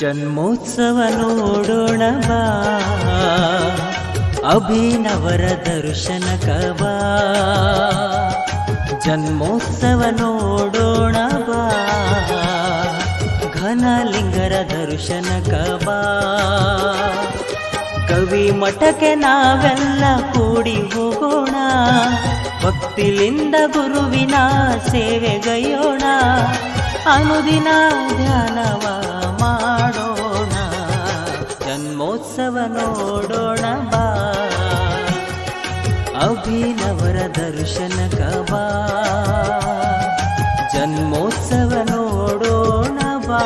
ಜನ್ಮೋತ್ಸವ ನೋಡೋಣ ಬಾ. ಅಭಿನವರ ದರ್ಶನ ಕಬಾ ಜನ್ಮೋತ್ಸವ ನೋಡೋಣ ಬಾ. ಘನಲಿಂಗರ ದರ್ಶನ ಕಬಾ ಕವಿ ಮಠಕ್ಕೆ ನಾವೆಲ್ಲ ಕೂಡಿ ಹೋಗೋಣ. ಭಕ್ತಿಲಿಂದ ಗುರುವಿನ ಸೇವೆಗೈಯೋಣ. ಅನುದಿನ ಜನ್ಮೋತ್ಸವ ನೋಡೋಣ ಬಾ. ಅಭಿನವರ ದರ್ಶನ ಕಬಾ ಜನ್ಮೋತ್ಸವ ನೋಡೋಣ ಬಾ.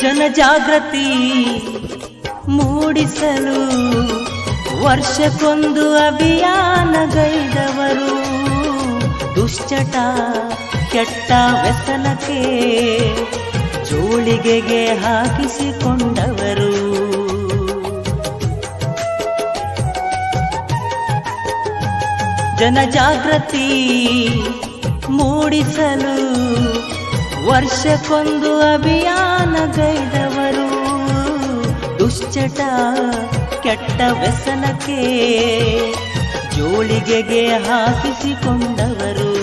ಜನಜಾಗೃತಿ ಮೂಡಿಸಲು ವರ್ಷಕ್ಕೊಂದು ಅಭಿಯಾನಗೈದವರು ದುಶ್ಚಟ ಕೆಟ್ಟ ವ್ಯಸನಕ್ಕೆ ಜೋಳಿಗೆಗೆ ಹಾಕಿಸಿಕೊಂಡವರು. ಜನಜಾಗೃತಿ ಮೂಡಿಸಲು ವರ್ಷಕ್ಕೊಂದು ಅಭಿಯಾನಗೈದವರು ದುಶ್ಚಟ ಕೆಟ್ಟ ವ್ಯಸನಕ್ಕೆ ಜೋಳಿಗೆಗೆ ಹಾಕಿಸಿಕೊಂಡವರು.